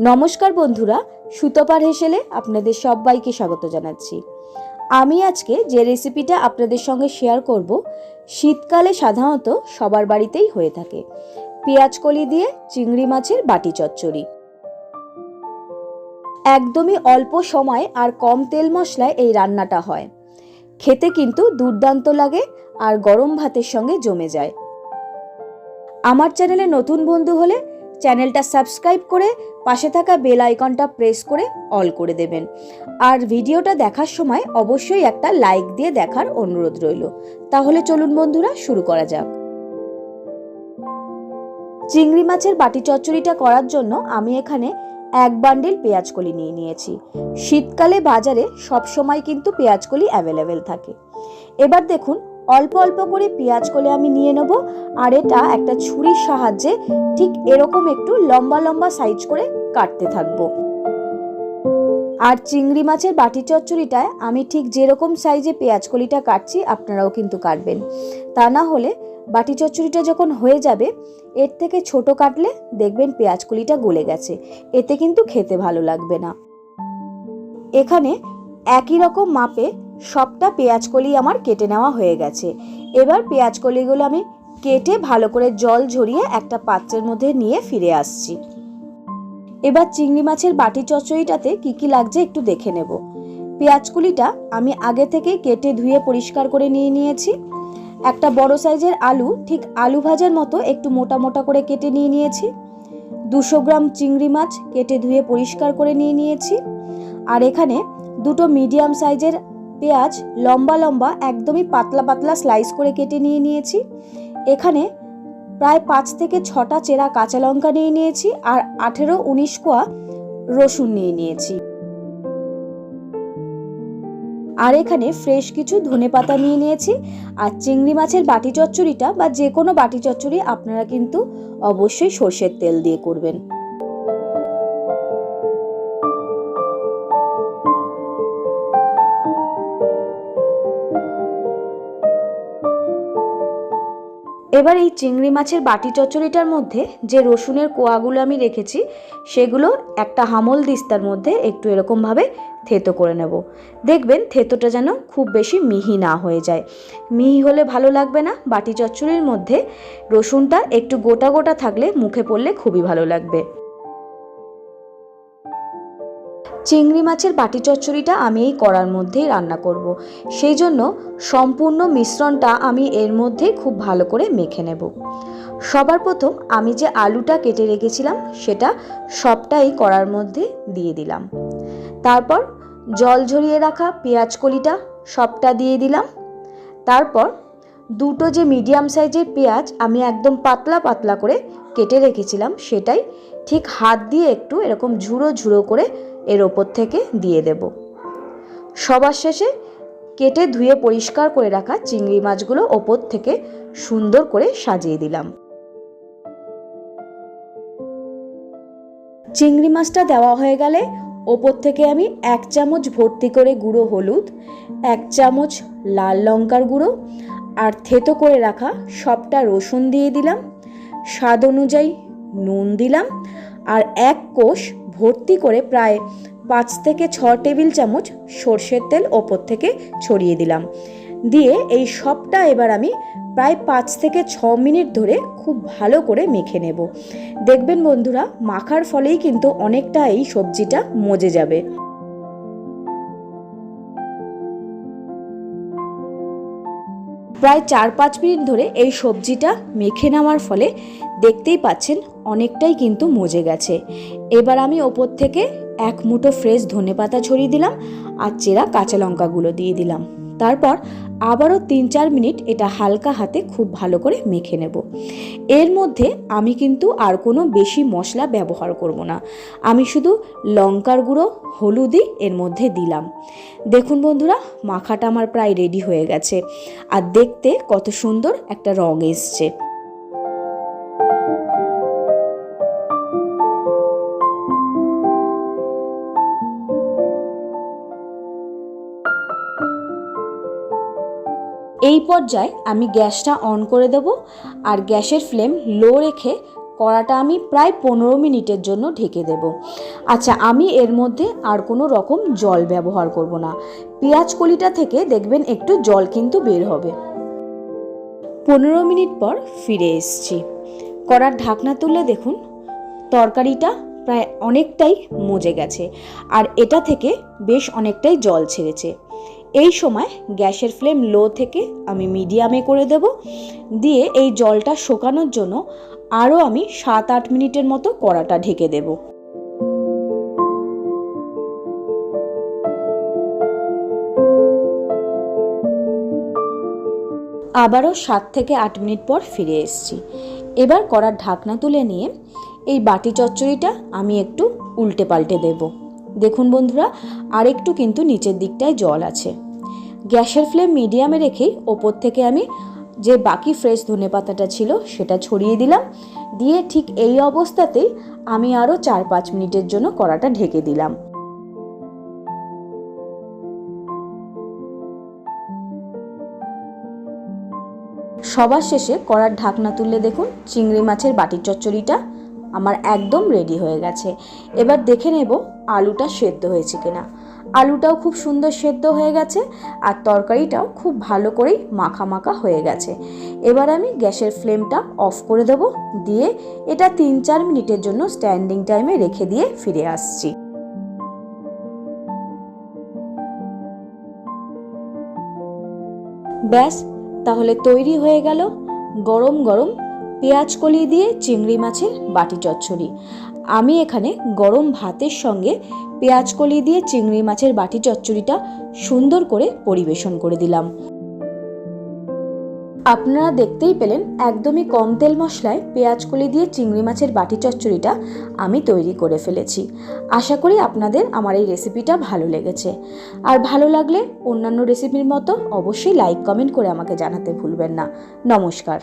নমস্কার বন্ধুরা, সুতপার হেসেলে আপনাদের সবাইকে স্বাগত জানাচ্ছি। আমি আজকে যে রেসিপিটা আপনাদের সঙ্গে শেয়ার করব, শীতকালে সাধারণত সবার বাড়িতেই হয়ে থাকে। পেঁয়াজ কলি দিয়ে চিংড়ি মাছের বাটি চচ্চড়ি। একদমই অল্প সময় আর কম তেল মশলায় এই রান্নাটা হয়। খেতে কিন্তু দুর্দান্ত লাগে আর গরম ভাতের সঙ্গে জমে যায়। আমার চ্যানেলে নতুন বন্ধু হলে চ্যানেলটা সাবস্ক্রাইব করে পাশে থাকা বেল আইকনটা প্রেস করে অল করে দেবেন। আর ভিডিওটা দেখার সময় অবশ্যই একটা লাইক দিয়ে দেখার অনুরোধ রইল। তাহলে চলুন বন্ধুরা, শুরু করা যাক। চিংড়ি মাছের বাটি চচ্চড়িটা করার জন্য আমি এখানে এক বান্ডিল পেঁয়াজকলি নিয়ে নিয়েছি। শীতকালে বাজারে সবসময় কিন্তু পেঁয়াজকলি অ্যাভেলেবেল থাকে। এবার দেখুন অল্প অল্প করে পেঁয়াজ কলে আমি নিয়ে নেব, আর এটা একটা ছুরির সাহায্যে ঠিক এরকম একটু লম্বা লম্বা সাইজ করে কাটতে থাকব। আর চিংড়ি মাছের বাটি চচ্চড়িটায় আমি ঠিক যেরকম সাইজে পেঁয়াজ কলিটা কাটছি, আপনারাও কিন্তু কাটবেন। তা না হলে বাটি চচ্চড়িটা যখন হয়ে যাবে, এর থেকে ছোট কাটলে দেখবেন পেঁয়াজ কলিটা গলে গেছে, এতে কিন্তু খেতে ভালো লাগবে না। এখানে একই রকম মাপে সবটা পেঁয়াজ কলি আমার কেটে নেওয়া হয়ে গেছে। এবার পেঁয়াজ কলিগুলো আমি কেটে ভালো করে জল ঝরিয়ে একটা পাত্রের মধ্যে নিয়ে ফিরে আসছি। এবার চিংড়ি মাছের বাটি চচ্চড়িটাতে কি কি লাগছে একটু দেখে নেব। পেঁয়াজকুলিটা আমি আগে থেকে কেটে ধুয়ে পরিষ্কার করে নিয়ে নিয়েছি। একটা বড় সাইজের আলু ঠিক আলু ভাজার মতো একটু মোটা মোটা করে কেটে নিয়ে নিয়েছি। দুশো গ্রাম চিংড়ি মাছ কেটে ধুয়ে পরিষ্কার করে নিয়ে নিয়েছি। আর এখানে দুটো মিডিয়াম সাইজের পেঁয়াজ লম্বা লম্বা একদমই পাতলা পাতলা স্লাইস করে কেটে নিয়ে নিয়েছি। এখানে প্রায় পাঁচ থেকে ছটা চেরা কাঁচা লঙ্কা নিয়ে নিয়েছি আর আঠেরো উনিশ কোয়া রসুন নিয়ে নিয়েছি। আর এখানে ফ্রেশ কিছু ধনে পাতা নিয়ে নিয়েছি আর চিংড়ি মাছের বাটি চচ্চড়িটা বা যে কোনো বাটি চচ্চড়ি আপনারা কিন্তু অবশ্যই সর্ষের তেল দিয়ে করবেন। এবার এই চিংড়ি মাছের বাটি চচ্চড়িটার মধ্যে যে রসুনের কোয়াগুলো আমি রেখেছি, সেগুলো একটা হামল দিস্তার মধ্যে একটু এরকমভাবে থেতো করে নেব। দেখবেন থেতোটা যেন খুব বেশি মিহি না হয়ে যায়। মিহি হলে ভালো লাগবে না, বাটি চচ্চড়ির মধ্যে রসুনটা একটু গোটা গোটা থাকলে মুখে পড়লে খুবই ভালো লাগবে। চিংড়ি মাছের বাটি চচ্চড়িটা আমি এই কড়ার মধ্যেই রান্না করব। সেই জন্য সম্পূর্ণ মিশ্রণটা আমি এর মধ্যেই খুব ভালো করে মেখে নেব। সবার প্রথম আমি যে আলুটা কেটে রেখেছিলাম, সেটা সবটাই কড়ার মধ্যে দিয়ে দিলাম। তারপর জল ঝরিয়ে রাখা পেঁয়াজ কলিটা সবটা দিয়ে দিলাম। তারপর দুটো যে মিডিয়াম সাইজের পেঁয়াজ আমি একদম পাতলা পাতলা করে কেটে রেখেছিলাম, সেটাই ঠিক হাত দিয়ে একটু এরকম ঝুড়ো ঝুড়ো করে এর ওপর থেকে দিয়ে দেব। সবার শেষে কেটে ধুয়ে পরিষ্কার করে রাখা চিংড়ি মাছগুলো ওপর থেকে সুন্দর করে সাজিয়ে দিলাম। চিংড়ি মাছটা দেওয়া হয়ে গেলে ওপর থেকে আমি এক চামচ ভর্তি করে গুঁড়ো হলুদ, এক চামচ লাল লঙ্কার গুঁড়ো আর থেতো করে রাখা সবটা রসুন দিয়ে দিলাম। স্বাদ অনুযায়ী নুন দিলাম আর এক কোষ ভর্তি করে প্রায় পাঁচ থেকে ছ টেবিল চামচ সর্ষের তেল ওপর থেকে ছড়িয়ে দিলাম। দিয়ে এই সবটা এবার আমি প্রায় পাঁচ থেকে ছ মিনিট ধরে খুব ভালো করে মেখে নেব। দেখবেন বন্ধুরা, মাখার ফলেই কিন্তু অনেকটা এই সবজিটা মজে যাবে। প্রায় চার পাঁচ মিনিট ধরে এই সবজিটা মেখে নেওয়ার ফলে দেখতেই পাচ্ছেন অনেকটাই কিন্তু মজে গেছে। এবার আমি ওপর থেকে এক মুঠো ফ্রেশ ধনে পাতা ছড়িয়ে দিলাম আর চেরা কাঁচা লঙ্কাগুলো দিয়ে দিলাম। তারপর আবারও তিন চার মিনিট এটা হালকা হাতে খুব ভালো করে মেখে নেব। এর মধ্যে আমি কিন্তু আর কোনো বেশি মশলা ব্যবহার করব না। আমি শুধু লঙ্কার গুঁড়ো, হলুদই এর মধ্যে দিলাম। দেখুন বন্ধুরা, মাখাটা আমার প্রায় রেডি হয়ে গেছে। আর দেখতে কত সুন্দর একটা রং এসছে। এই পর্যায়ে আমি গ্যাসটা অন করে দেব আর গ্যাসের ফ্লেম লো রেখে কড়াটা আমি প্রায় পনেরো মিনিটের জন্য ঢেকে দেব। আচ্ছা আমি এর মধ্যে আর কোনো রকম জল ব্যবহার করব না। পেঁয়াজ কলিটা থেকে দেখবেন একটু জল কিন্তু বের হবে। পনেরো মিনিট পর ফিরে এসছি। কড়ার ঢাকনা তুলে দেখুন, তরকারিটা প্রায় অনেকটাই মজে গেছে আর এটা থেকে বেশ অনেকটাই জল ছেড়েছে। এই সময় গ্যাসের ফ্লেম লো থেকে আমি মিডিয়ামে করে দেব। দিয়ে এই জলটা শোকানোর জন্য আরও আমি সাত আট মিনিটের মতো কড়াটা ঢেকে দেব। আবারও সাত থেকে আট মিনিট পর ফিরে এসেছি। এবার কড়ার ঢাকনা তুলে নিয়ে এই বাটি চচ্চড়িটা আমি একটু উল্টে পাল্টে দেব। দেখুন বন্ধুরা, আরেকটু কিন্তু নিচের দিকটায় জল আছে। গ্যাসের ফ্লেম মিডিয়ামে রেখেই ওপর থেকে আমি যে বাকি ফ্রেশ ধনে পাতাটা ছিল সেটা ছড়িয়ে দিলাম। দিয়ে ঠিক এই অবস্থাতেই আমি আরও চার পাঁচ মিনিটের জন্য কড়াটা ঢেকে দিলাম। সবার শেষে কড়ার ঢাকনা তুললে দেখুন চিংড়ি মাছের বাটির চচ্চড়িটা আমার একদম রেডি হয়ে গেছে। এবার দেখে নেব আলুটা সেদ্ধ হয়েছে কিনা। আলুটাও খুব সুন্দর সেদ্ধ হয়ে গেছে আর তরকারিটাও খুব ভালো করেই মাখা মাখা হয়ে গেছে। এবার আমি গ্যাসের ফ্লেমটা অফ করে দেব, দিয়ে এটা তিন চার মিনিটের জন্য স্ট্যান্ডিং টাইমে রেখে দিয়ে ফিরে আসছি। ব্যাস, তাহলে তৈরি হয়ে গেল গরম গরম পেঁয়াজ কলি দিয়ে চিংড়ি মাছের বাটি চচ্চড়ি। আমি এখানে গরম ভাতের সঙ্গে পেঁয়াজ কলি দিয়ে চিংড়ি মাছের বাটি চচ্চড়িটা সুন্দর করে পরিবেশন করে দিলাম। আপনারা দেখতেই পেলেন একদমই কম তেল মশলায় পেঁয়াজ কলি দিয়ে চিংড়ি মাছের বাটি চচ্চড়িটা আমি তৈরি করে ফেলেছি। আশা করি আপনাদের আমার এই রেসিপিটা ভালো লেগেছে। আর ভালো লাগলে অন্যান্য রেসিপির মতো অবশ্যই লাইক, কমেন্ট করে আমাকে জানাতে ভুলবেন না। নমস্কার।